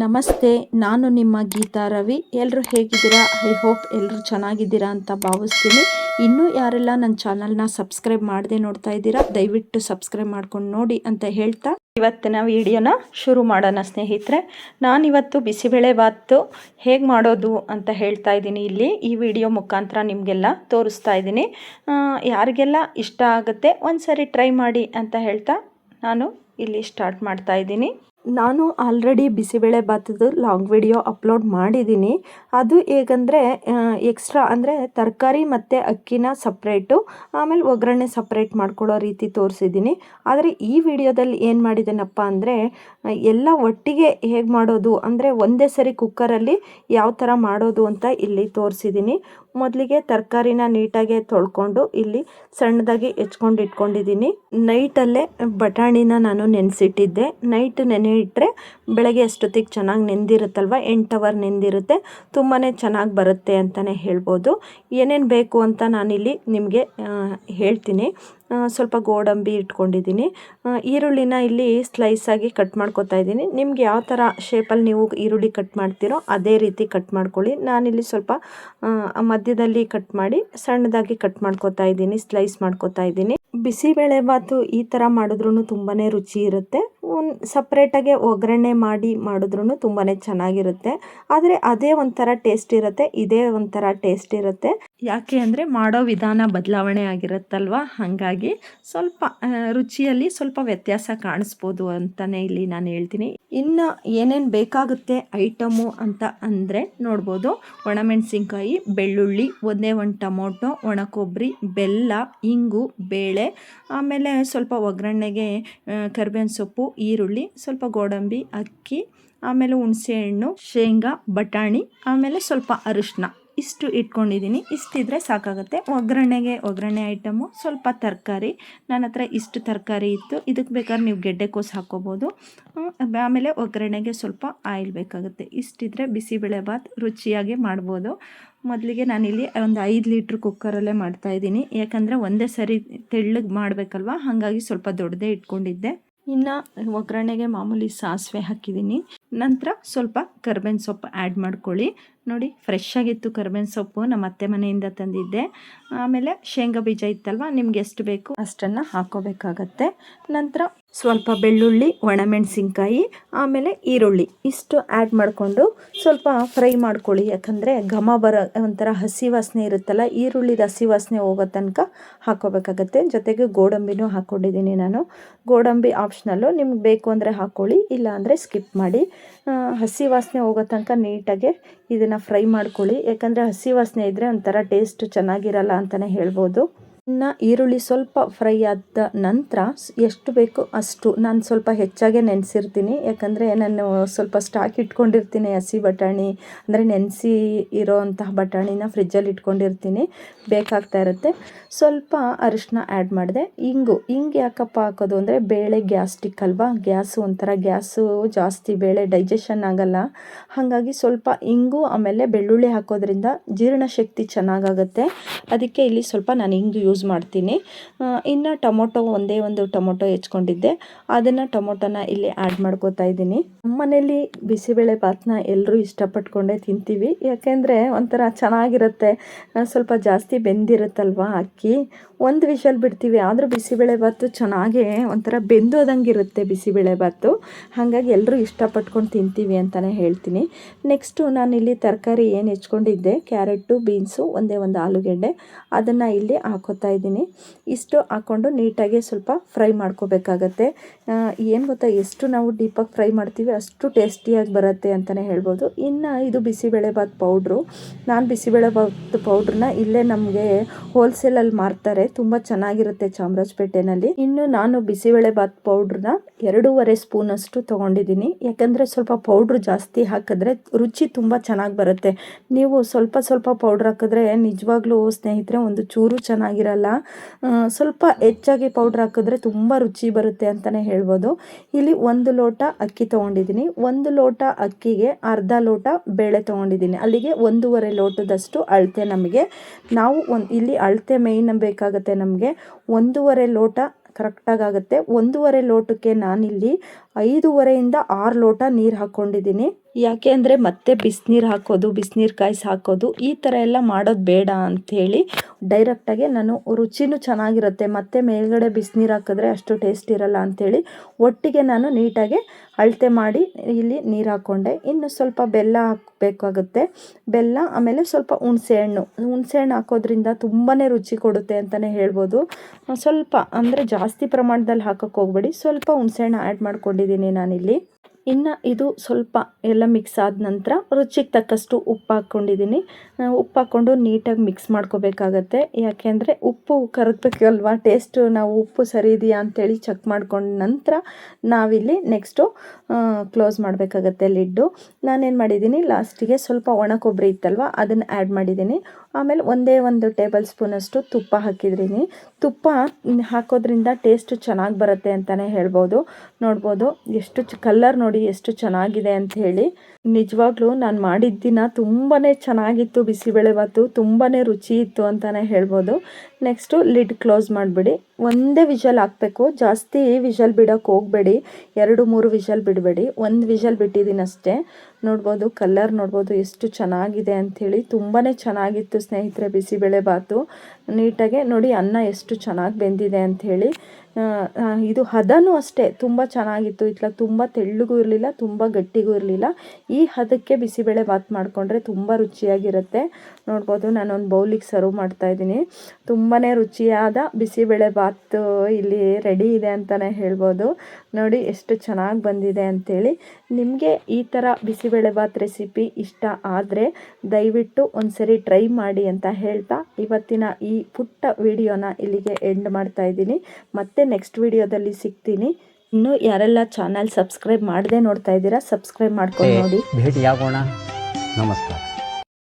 ನಮಸ್ತೆ, ನಾನು ನಿಮ್ಮ ಗೀತಾ ರವಿ. ಎಲ್ಲರೂ ಹೇಗಿದ್ದೀರಾ? ಐ ಹೋಪ್ ಎಲ್ಲರೂ ಚೆನ್ನಾಗಿದ್ದೀರಾ ಅಂತ ಭಾವಿಸ್ತೀನಿ. ಇನ್ನೂ ಯಾರೆಲ್ಲ ನನ್ನ ಚಾನಲ್ನ ಸಬ್ಸ್ಕ್ರೈಬ್ ಮಾಡದೆ ನೋಡ್ತಾ ಇದ್ದೀರಾ, ದಯವಿಟ್ಟು ಸಬ್ಸ್ಕ್ರೈಬ್ ಮಾಡ್ಕೊಂಡು ನೋಡಿ ಅಂತ ಹೇಳ್ತಾ ಇವತ್ತಿನ ವಿಡಿಯೋನ ಶುರು ಮಾಡೋಣ, ಸ್ನೇಹಿತರೆ. ನಾನಿವತ್ತು ಬಿಸಿಬೇಳೆ ಬಾತು ಹೇಗೆ ಮಾಡೋದು ಅಂತ ಹೇಳ್ತಾ ಇದ್ದೀನಿ ಇಲ್ಲಿ. ಈ ವಿಡಿಯೋ ಮುಖಾಂತರ ನಿಮಗೆಲ್ಲ ತೋರಿಸ್ತಾ ಇದ್ದೀನಿ. ಯಾರಿಗೆಲ್ಲ ಇಷ್ಟ ಆಗುತ್ತೆ ಒಂದು ಸರಿ ಟ್ರೈ ಮಾಡಿ ಅಂತ ಹೇಳ್ತಾ ನಾನು ಇಲ್ಲಿ ಸ್ಟಾರ್ಟ್ ಮಾಡ್ತಾ ಇದ್ದೀನಿ. ನಾನು ಆಲ್ರೆಡಿ ಬಿಸಿಬೇಳೆ ಭಾತದ್ದು ಲಾಂಗ್ ವಿಡಿಯೋ ಅಪ್ಲೋಡ್ ಮಾಡಿದ್ದೀನಿ. ಅದು ಹೇಗಂದರೆ ಎಕ್ಸ್ಟ್ರಾ ಅಂದರೆ ತರಕಾರಿ ಮತ್ತು ಅಕ್ಕಿನ ಸಪ್ರೇಟು ಆಮೇಲೆ ಒಗ್ಗರಣೆ ಸಪ್ರೇಟ್ ಮಾಡ್ಕೊಳ್ಳೋ ರೀತಿ ತೋರಿಸಿದ್ದೀನಿ. ಆದರೆ ಈ ವಿಡಿಯೋದಲ್ಲಿ ಏನು ಮಾಡಿದ್ದೇನಪ್ಪ ಅಂದರೆ, ಎಲ್ಲ ಒಟ್ಟಿಗೆ ಹೇಗೆ ಮಾಡೋದು ಅಂದರೆ ಒಂದೇ ಸರಿ ಕುಕ್ಕರಲ್ಲಿ ಯಾವ ಥರ ಮಾಡೋದು ಅಂತ ಇಲ್ಲಿ ತೋರಿಸಿದ್ದೀನಿ. ಮೊದಲಿಗೆ ತರಕಾರಿನ ನೀಟಾಗಿ ತೊಳ್ಕೊಂಡು ಇಲ್ಲಿ ಸಣ್ಣದಾಗಿ ಹೆಚ್ಕೊಂಡು ಇಟ್ಕೊಂಡಿದ್ದೀನಿ. ನೈಟಲ್ಲೇ ಬಟಾಣಿನ ನಾನು ನೆನೆಸಿಟ್ಟಿದ್ದೆ. ನೈಟ್ ನೆನೆ ಇಟ್ಟರೆ ಬೆಳಗ್ಗೆ ಅಷ್ಟೊತ್ತಿಗೆ ಚೆನ್ನಾಗಿ ನೆಂದಿರುತ್ತಲ್ವ? ಎಂಟು ಅವರ್ ನೆಂದಿರುತ್ತೆ. ತುಂಬಾ ಚೆನ್ನಾಗಿ ಬರುತ್ತೆ ಅಂತಲೇ ಹೇಳ್ಬೋದು. ಏನೇನು ಬೇಕು ಅಂತ ನಾನಿಲ್ಲಿ ನಿಮಗೆ ಹೇಳ್ತೀನಿ. ಸ್ವಲ್ಪ ಗೋಡಂಬಿ ಇಟ್ಕೊಂಡಿದ್ದೀನಿ. ಈರುಳ್ಳಿನ ಇಲ್ಲಿ ಸ್ಲೈಸಾಗಿ ಕಟ್ ಮಾಡ್ಕೊತಾ ಇದ್ದೀನಿ. ನಿಮ್ಗೆ ಯಾವ ಥರ ಶೇಪಲ್ಲಿ ನೀವು ಈರುಳ್ಳಿ ಕಟ್ ಮಾಡ್ತೀರೋ ಅದೇ ರೀತಿ ಕಟ್ ಮಾಡ್ಕೊಳ್ಳಿ. ನಾನಿಲ್ಲಿ ಸ್ವಲ್ಪ ಮಧ್ಯದಲ್ಲಿ ಕಟ್ ಮಾಡಿ ಸಣ್ಣದಾಗಿ ಕಟ್ ಮಾಡ್ಕೊತಾ ಇದ್ದೀನಿ ಸ್ಲೈಸ್ ಮಾಡ್ಕೊತಾ ಇದ್ದೀನಿ. ಬಿಸಿಬೇಳೆ ಬಾತು ಈ ಥರ ಮಾಡಿದ್ರೂ ತುಂಬಾ ರುಚಿ ಇರುತ್ತೆ. ಸಪ್ರೇಟಾಗಿ ಒಗ್ಗರಣೆ ಮಾಡಿ ಮಾಡಿದ್ರೂ ತುಂಬಾ ಚೆನ್ನಾಗಿರುತ್ತೆ. ಆದರೆ ಅದೇ ಒಂಥರ ಟೇಸ್ಟ್ ಇರುತ್ತೆ, ಇದೇ ಒಂಥರ ಟೇಸ್ಟ್ ಇರುತ್ತೆ. ಯಾಕೆ ಅಂದರೆ ಮಾಡೋ ವಿಧಾನ ಬದಲಾವಣೆ ಆಗಿರುತ್ತಲ್ವ? ಹಾಗಾಗಿ ಸ್ವಲ್ಪ ರುಚಿಯಲ್ಲಿ ಸ್ವಲ್ಪ ವ್ಯತ್ಯಾಸ ಕಾಣಿಸ್ಬೋದು ಅಂತಲೇ ಇಲ್ಲಿ ನಾನು ಹೇಳ್ತೀನಿ. ಇನ್ನು ಏನೇನು ಬೇಕಾಗುತ್ತೆ ಐಟಮು ಅಂತ ಅಂದರೆ ನೋಡ್ಬೋದು. ಒಣಮೆಣಸಿನ್ಕಾಯಿ, ಬೆಳ್ಳುಳ್ಳಿ, ಒಂದೇ ಒಂದು ಟೊಮೊಟೊ ಒಣ ಕೊಬ್ಬರಿ ಬೆಲ್ಲ, ಇಂಗು, ಬೇಳೆ, ಆಮೇಲೆ ಸ್ವಲ್ಪ ಒಗ್ಗರಣೆಗೆ ಕರಿಬೇವಿನ ಸೊಪ್ಪು, ಈರುಳ್ಳಿ, ಸ್ವಲ್ಪ ಗೋಡಂಬಿ, ಅಕ್ಕಿ, ಆಮೇಲೆ ಹುಣಸೆಹಣ್ಣು ಶೇಂಗಾ, ಬಟಾಣಿ, ಆಮೇಲೆ ಸ್ವಲ್ಪ ಅರಿಶಿನ ಇಷ್ಟು ಇಟ್ಕೊಂಡಿದ್ದೀನಿ. ಇಷ್ಟಿದ್ರೆ ಸಾಕಾಗುತ್ತೆ. ಒಗ್ಗರಣೆಗೆ ಒಗ್ಗರಣೆ ಐಟಮು ಸ್ವಲ್ಪ ತರಕಾರಿ. ನನ್ನ ಹತ್ರ ಇಷ್ಟು ತರಕಾರಿ ಇತ್ತು. ಇದಕ್ಕೆ ಬೇಕಾದ್ರೆ ನೀವು ಗೆಡ್ಡೆಕೋಸು ಹಾಕ್ಕೋಬೋದು. ಹ್ಮ್, ಆಮೇಲೆ ಒಗ್ಗರಣೆಗೆ ಸ್ವಲ್ಪ ಆಯಿಲ್ ಬೇಕಾಗುತ್ತೆ. ಇಷ್ಟಿದ್ರೆ ಬಿಸಿಬೇಳೆ ಬಾತ್ ರುಚಿಯಾಗಿ ಮಾಡ್ಬೋದು. ಮೊದಲಿಗೆ ನಾನಿಲ್ಲಿ ಒಂದು ಐದು ಲೀಟ್ರ್ ಕುಕ್ಕರಲ್ಲೇ ಮಾಡ್ತಾಯಿದ್ದೀನಿ ಯಾಕಂದರೆ ಒಂದೇ ಸರಿ ತೆಳ್ಳಗೆ ಮಾಡಬೇಕಲ್ವ? ಹಾಗಾಗಿ ಸ್ವಲ್ಪ ದೊಡ್ಡದೇ ಇಟ್ಕೊಂಡಿದ್ದೆ. ಇನ್ನು ಒಗ್ಗರಣೆಗೆ ಮಾಮೂಲಿ ಸಾಸಿವೆ ಹಾಕಿದ್ದೀನಿ. ನಂತರ ಸ್ವಲ್ಪ ಕರ್ಬೇವಿನ ಸೊಪ್ಪು ಆ್ಯಡ್ ಮಾಡ್ಕೊಳ್ಳಿ. ನೋಡಿ ಫ್ರೆಶ್ ಆಗಿತ್ತು ಕರ್ಬೇವಿನ ಸೊಪ್ಪು ನಮ್ಮ ಅತ್ತೆ ಮನೆಯಿಂದ ತಂದಿದ್ದೆ. ಆಮೇಲೆ ಶೇಂಗಾ ಬೀಜ ಇತ್ತಲ್ವ, ನಿಮ್ಗೆ ಎಷ್ಟು ಬೇಕು ಅಷ್ಟನ್ನು ಹಾಕೋಬೇಕಾಗತ್ತೆ. ನಂತರ ಸ್ವಲ್ಪ ಬೆಳ್ಳುಳ್ಳಿ, ಒಣಮೆಣಸಿನ್ಕಾಯಿ, ಆಮೇಲೆ ಈರುಳ್ಳಿ. ಇಷ್ಟು ಆ್ಯಡ್ ಮಾಡಿಕೊಂಡು ಸ್ವಲ್ಪ ಫ್ರೈ ಮಾಡ್ಕೊಳ್ಳಿ. ಯಾಕಂದರೆ ಘಮ ಬರೋ ಒಂಥರ ಹಸಿ ವಾಸನೆ ಇರುತ್ತಲ್ಲ, ಈರುಳ್ಳಿದ ಹಸಿ ವಾಸನೆ ಹೋಗೋ ತನಕ ಹಾಕೋಬೇಕಾಗತ್ತೆ. ಜೊತೆಗೆ ಗೋಡಂಬಿನೂ ಹಾಕ್ಕೊಂಡಿದ್ದೀನಿ ನಾನು. ಗೋಡಂಬಿ ಆಪ್ಷನಲ್ಲು ನಿಮ್ಗೆ ಬೇಕು ಅಂದರೆ ಹಾಕ್ಕೊಳ್ಳಿ ಇಲ್ಲ ಅಂದರೆ ಸ್ಕಿಪ್ ಮಾಡಿ ಹಸಿ ವಾಸನೆ ಹೋಗೋ ತನಕ ನೀಟಾಗಿ ಇದನ್ನು ಫ್ರೈ ಮಾಡ್ಕೊಳ್ಳಿ. ಯಾಕಂದರೆ ಹಸಿ ವಾಸನೆ ಇದ್ದರೆ ಒಂಥರ ಟೇಸ್ಟ್ ಚೆನ್ನಾಗಿರಲ್ಲ ಅಂತಲೇ ಹೇಳ್ಬೋದು. ಇನ್ನು ಈರುಳ್ಳಿ ಸ್ವಲ್ಪ ಫ್ರೈ ಆದ ನಂತರ ಎಷ್ಟು ಬೇಕೋ ಅಷ್ಟು ನಾನು ಸ್ವಲ್ಪ ಹೆಚ್ಚಾಗೆ ನೆನೆಸಿರ್ತೀನಿ. ಯಾಕಂದರೆ ನಾನು ಸ್ವಲ್ಪ ಸ್ಟಾಕ್ ಇಟ್ಕೊಂಡಿರ್ತೀನಿ ಹಸಿ ಬಟಾಣಿ, ಅಂದರೆ ನೆನೆಸಿ ಇರೋವಂತಹ ಬಟಾಣಿನ ಫ್ರಿಜ್ಜಲ್ಲಿ ಇಟ್ಕೊಂಡಿರ್ತೀನಿ. ಬೇಕಾಗ್ತಾ ಇರುತ್ತೆ. ಸ್ವಲ್ಪ ಅರಿಶಿನ ಆ್ಯಡ್ ಮಾಡಿದೆ. ಇಂಗು ಹಿಂಗೆ ಯಾಕಪ್ಪ ಹಾಕೋದು ಅಂದರೆ ಬೇಳೆ ಗ್ಯಾಸ್ಟಿಕ್ ಅಲ್ವಾ? ಗ್ಯಾಸು ಒಂಥರ ಗ್ಯಾಸು ಜಾಸ್ತಿ ಬೇಳೆ ಡೈಜೆಷನ್ ಆಗಲ್ಲ. ಹಾಗಾಗಿ ಸ್ವಲ್ಪ ಇಂಗು, ಆಮೇಲೆ ಬೆಳ್ಳುಳ್ಳಿ ಹಾಕೋದ್ರಿಂದ ಜೀರ್ಣಶಕ್ತಿ ಚೆನ್ನಾಗಾಗುತ್ತೆ. ಅದಕ್ಕೆ ಇಲ್ಲಿ ಸ್ವಲ್ಪ ನಾನು ಇಂಗು ಯೂಸ್ ಮಾಡ್ತೀನಿ. ಇನ್ನು ಟೊಮೊಟೊ ಒಂದೇ ಒಂದು ಟೊಮೊಟೊ ಹೆಚ್ಕೊಂಡಿದ್ದೆ. ಅದನ್ನು ಟೊಮೊಟೊನ ಇಲ್ಲಿ ಆ್ಯಡ್ ಮಾಡ್ಕೋತಾ ಇದ್ದೀನಿ. ನಮ್ಮ ಮನೇಲಿ ಬಿಸಿಬೇಳೆ ಭಾತ್ನ ಎಲ್ಲರೂ ಇಷ್ಟಪಟ್ಕೊಂಡೇ ತಿಂತೀವಿ. ಯಾಕೆಂದರೆ ಒಂಥರ ಚೆನ್ನಾಗಿರುತ್ತೆ. ಸ್ವಲ್ಪ ಜಾಸ್ತಿ ಬೆಂದಿರುತ್ತಲ್ವಾ ಅಕ್ಕಿ? ಒಂದು ವಿಷಲ್ ಬಿಡ್ತೀವಿ, ಆದರೂ ಬಿಸಿಬೇಳೆ ಭಾತು ಚೆನ್ನಾಗೇ ಒಂಥರ ಬೆಂದೋದಂಗೆ ಇರುತ್ತೆ ಬಿಸಿಬೇಳೆ ಭಾತು. ಹಾಗಾಗಿ ಎಲ್ಲರೂ ಇಷ್ಟಪಟ್ಕೊಂಡು ತಿಂತೀವಿ ಅಂತಲೇ ಹೇಳ್ತೀನಿ. ನೆಕ್ಸ್ಟು ನಾನಿಲ್ಲಿ ತರಕಾರಿ ಏನು ಹೆಚ್ಕೊಂಡಿದ್ದೆ, ಕ್ಯಾರೆಟು, ಬೀನ್ಸು, ಒಂದೇ ಒಂದು ಆಲೂಗೆಡ್ಡೆ ಅದನ್ನು ಇಲ್ಲಿ ಹಾಕೋತಾ ಇದ್ದೀನಿ. ಇಷ್ಟು ಹಾಕ್ಕೊಂಡು ನೀಟಾಗಿ ಸ್ವಲ್ಪ ಫ್ರೈ ಮಾಡ್ಕೋಬೇಕಾಗತ್ತೆ. ಏನು ಗೊತ್ತಾ, ಎಷ್ಟು ನಾವು ಡೀಪಾಗಿ ಫ್ರೈ ಮಾಡ್ತೀವಿ ಅಷ್ಟು ಟೇಸ್ಟಿಯಾಗಿ ಬರುತ್ತೆ ಅಂತಲೇ ಹೇಳ್ಬೋದು. ಇನ್ನು ಇದು ಬಿಸಿಬೇಳೆಬಾತ್ ಪೌಡ್ರು. ನಾನು ಬಿಸಿಬೇಳೆಬಾತ್ ಪೌಡ್ರನ್ನ ಇಲ್ಲೇ ನಮಗೆ ಹೋಲ್ಸೇಲಲ್ಲಿ ಮಾರ್ತಾರೆ. ತುಂಬ ಚೆನ್ನಾಗಿರುತ್ತೆ ಚಾಮರಾಜಪೇಟೆನಲ್ಲಿ. ಇನ್ನು ನಾನು ಬಿಸಿಬೇಳೆಬಾತ್ ಪೌಡ್ರನ್ನ ಎರಡೂವರೆ ಸ್ಪೂನಷ್ಟು ತೊಗೊಂಡಿದ್ದೀನಿ. ಯಾಕಂದರೆ ಸ್ವಲ್ಪ ಪೌಡ್ರ್ ಜಾಸ್ತಿ ಹಾಕಿದ್ರೆ ರುಚಿ ತುಂಬ ಚೆನ್ನಾಗಿ ಬರುತ್ತೆ. ನೀವು ಸ್ವಲ್ಪ ಸ್ವಲ್ಪ ಪೌಡ್ರ್ ಹಾಕಿದ್ರೆ ನಿಜವಾಗ್ಲೂ ಸ್ನೇಹಿತರೆ ಒಂದು ಚೂರು ಚೆನ್ನಾಗಿರಲ್ಲ ಆ, ಸ್ವಲ್ಪ ಹೆಚ್ಚಾಗಿ ಪೌಡ್ರ್ ಹಾಕಿದ್ರೆ ತುಂಬ ರುಚಿ ಬರುತ್ತೆ ಅಂತಲೇ ಹೇಳ್ಬೋದು. ಇಲ್ಲಿ ಒಂದು ಲೋಟ ಅಕ್ಕಿ ತೊಗೊಂಡಿದ್ದೀನಿ. ಒಂದು ಲೋಟ ಅಕ್ಕಿಗೆ ಅರ್ಧ ಲೋಟ ಬೇಳೆ ತೊಗೊಂಡಿದ್ದೀನಿ. ಅಲ್ಲಿಗೆ ಒಂದೂವರೆ ಲೋಟದಷ್ಟು ಅಳತೆ ನಮಗೆ. ನಾವು ಒಂದು ಇಲ್ಲಿ ಅಳತೆ ಮೇಯ್ನ್ ಬೇಕಾಗುತ್ತೆ ನಮಗೆ. ಒಂದೂವರೆ ಲೋಟ ಕರೆಕ್ಟಾಗಿ ಆಗುತ್ತೆ. ಒಂದೂವರೆ ಲೋಟಕ್ಕೆ ನಾನಿಲ್ಲಿ ಐದೂವರೆಯಿಂದ ಆರು ಲೋಟ ನೀರು ಹಾಕ್ಕೊಂಡಿದ್ದೀನಿ ಯಾಕೆ ಅಂದರೆ ಮತ್ತೆ ಬಿಸಿನೀರು ಹಾಕೋದು, ಬಿಸಿನೀರು ಕಾಯಿಸಿ ಹಾಕೋದು, ಈ ಥರ ಎಲ್ಲ ಮಾಡೋದು ಬೇಡ ಅಂಥೇಳಿ ಡೈರೆಕ್ಟಾಗೆ ನಾನು ರುಚಿನೂ ಚೆನ್ನಾಗಿರುತ್ತೆ, ಮತ್ತೆ ಮೇಲ್ಗಡೆ ಬಿಸಿನೀರು ಹಾಕಿದ್ರೆ ಅಷ್ಟು ಟೇಸ್ಟ್ ಇರಲ್ಲ ಅಂಥೇಳಿ ಒಟ್ಟಿಗೆ ನಾನು ನೀಟಾಗಿ ಅಳತೆ ಮಾಡಿ ಇಲ್ಲಿ ನೀರು ಹಾಕ್ಕೊಂಡೆ ಇನ್ನು ಸ್ವಲ್ಪ ಬೆಲ್ಲ ಹಾಕಬೇಕಾಗುತ್ತೆ. ಬೆಲ್ಲ, ಆಮೇಲೆ ಸ್ವಲ್ಪ ಹುಣಸೆ ಹಣ್ಣು. ಹುಣಸೆ ಹಣ್ಣು ಹಾಕೋದ್ರಿಂದ ತುಂಬಾ ರುಚಿ ಕೊಡುತ್ತೆ ಅಂತಲೇ ಹೇಳ್ಬೋದು. ಸ್ವಲ್ಪ, ಅಂದರೆ ಜಾಸ್ತಿ ಪ್ರಮಾಣದಲ್ಲಿ ಹಾಕೋಕ್ಕೆ ಹೋಗ್ಬೇಡಿ. ಸ್ವಲ್ಪ ಹುಣಸೆಹಣ್ಣು ಆ್ಯಡ್ ಮಾಡ್ಕೊಂಡಿದ್ದೀನಿ ನಾನಿಲ್ಲಿ. ಇನ್ನು ಇದು ಸ್ವಲ್ಪ ಎಲ್ಲ ಮಿಕ್ಸ್ ಆದ ನಂತರ ರುಚಿಗೆ ತಕ್ಕಷ್ಟು ಉಪ್ಪು ಹಾಕ್ಕೊಂಡಿದ್ದೀನಿ. ಉಪ್ಪು ಹಾಕ್ಕೊಂಡು ನೀಟಾಗಿ ಮಿಕ್ಸ್ ಮಾಡ್ಕೋಬೇಕಾಗತ್ತೆ. ಯಾಕೆಂದರೆ ಉಪ್ಪು ಕರಗಬೇಕಲ್ವಾ ಟೇಸ್ಟ್ ನಾವು ಉಪ್ಪು ಸರಿ ಇದೆಯಾ ಅಂತೇಳಿ ಚೆಕ್ ಮಾಡ್ಕೊಂಡ ನಂತರ ನಾವಿಲ್ಲಿ ನೆಕ್ಸ್ಟು ಕ್ಲೋಸ್ ಮಾಡಬೇಕಾಗತ್ತೆ ಲಿಡ್ಡು ನಾನೇನು ಮಾಡಿದ್ದೀನಿ? ಲಾಸ್ಟಿಗೆ ಸ್ವಲ್ಪ ಒಣ ಕೊಬ್ಬರಿ ಇತ್ತಲ್ವ, ಅದನ್ನು ಆ್ಯಡ್ ಮಾಡಿದ್ದೀನಿ. ಆಮೇಲೆ ಒಂದೇ ಒಂದು ಟೇಬಲ್ ಸ್ಪೂನಷ್ಟು ತುಪ್ಪ ಹಾಕಿದ್ರೀನಿ. ತುಪ್ಪ ಹಾಕೋದ್ರಿಂದ ಟೇಸ್ಟ್ ಚೆನ್ನಾಗಿ ಬರುತ್ತೆ ಅಂತಲೇ ಹೇಳ್ಬೋದು. ನೋಡ್ಬೋದು ಎಷ್ಟು ಕಲ್ಲರ್ ನೋಡಿ ಎಷ್ಟು ಚೆನ್ನಾಗಿದೆ ಅಂತ ಹೇಳಿ. ನಿಜವಾಗ್ಲೂ ನಾನು ಮಾಡಿದ ದಿನ ತುಂಬಾ ಚೆನ್ನಾಗಿತ್ತು ಬಿಸಿಬೇಳೆಬಾತು ತುಂಬಾ ರುಚಿ ಇತ್ತು ಅಂತಲೇ ಹೇಳ್ಬೋದು. ನೆಕ್ಸ್ಟು ಲಿಡ್ ಕ್ಲೋಸ್ ಮಾಡಿಬಿಡಿ. ಒಂದೇ ವಿಷಲ್ ಹಾಕಬೇಕು, ಜಾಸ್ತಿ ವಿಷಲ್ ಬಿಡೋಕ್ಕೆ ಹೋಗಬೇಡಿ. ಎರಡು ಮೂರು ವಿಷಲ್ ಬಿಡಬೇಡಿ. ಒಂದು ವಿಷಲ್ ಬಿಟ್ಟಿದ್ದೀನಿ ಅಷ್ಟೇ ನೋಡ್ಬೋದು ಕಲ್ಲರ್ ನೋಡ್ಬೋದು ಎಷ್ಟು ಚೆನ್ನಾಗಿದೆ ಅಂಥೇಳಿ ತುಂಬಾ ಚೆನ್ನಾಗಿತ್ತು ಸ್ನೇಹಿತರೆ ಬಿಸಿಬೇಳೆ ಬಾತು. ನೀಟಾಗೆ ನೋಡಿ ಅನ್ನ ಎಷ್ಟು ಚೆನ್ನಾಗಿ ಬೆಂದಿದೆ ಅಂಥೇಳಿ ಇದು ಹದನೂ ಅಷ್ಟೇ. ತುಂಬ ಚೆನ್ನಾಗಿತ್ತು. ಇತ್ಲಾಗ ತುಂಬ ತೆಳ್ಳಗೂ ಇರಲಿಲ್ಲ, ತುಂಬ ಗಟ್ಟಿಗೂ ಇರಲಿಲ್ಲ. ಈ ಹದಕ್ಕೆ ಬಿಸಿಬೇಳೆ ಬಾತ್ ಮಾಡಿಕೊಂಡ್ರೆ ತುಂಬ ರುಚಿಯಾಗಿರುತ್ತೆ. ನೋಡ್ಬೋದು, ನಾನೊಂದು ಬೌಲಿಗೆ ಸರ್ವ್ ಮಾಡ್ತಾಯಿದ್ದೀನಿ ತುಂಬಾ ರುಚಿಯಾದ ಬಿಸಿಬೇಳೆ ಬಾತ್ ಇಲ್ಲಿ ರೆಡಿ ಇದೆ ಅಂತಲೇ ಹೇಳ್ಬೋದು. ನೋಡಿ, ಎಷ್ಟು ಚೆನ್ನಾಗಿ ಬಂದಿದೆ ಅಂಥೇಳಿ ನಿಮಗೆ ಈ ಥರ ಬಿಸಿಬೇಳೆಭಾತ್ ರೆಸಿಪಿ ಇಷ್ಟ ಆದರೆ ದಯವಿಟ್ಟು ಒಂದ್ಸರಿ ಟ್ರೈ ಮಾಡಿ ಅಂತ ಹೇಳ್ತಾ ಇವತ್ತಿನ ಈ ಪುಟ್ಟ ವಿಡಿಯೋನ ಇಲ್ಲಿಗೆ ಎಂಡ್ ಮಾಡ್ತಾ ಇದ್ದೀನಿ. ಮತ್ತೆ ನೆಕ್ಸ್ಟ್ ವಿಡಿಯೋದಲ್ಲಿ ಸಿಗ್ತೀನಿ. ಇನ್ನು ಯಾರೆಲ್ಲ ಚಾನಲ್ ಸಬ್ಸ್ಕ್ರೈಬ್ ಮಾಡದೆ ನೋಡ್ತಾ ಇದ್ದೀರಾ ಸಬ್ಸ್ಕ್ರೈಬ್ ಮಾಡ್ಕೊಂಡು ನೋಡಿ. ಭೇಟಿಯಾಗೋಣ. ನಮಸ್ಕಾರ.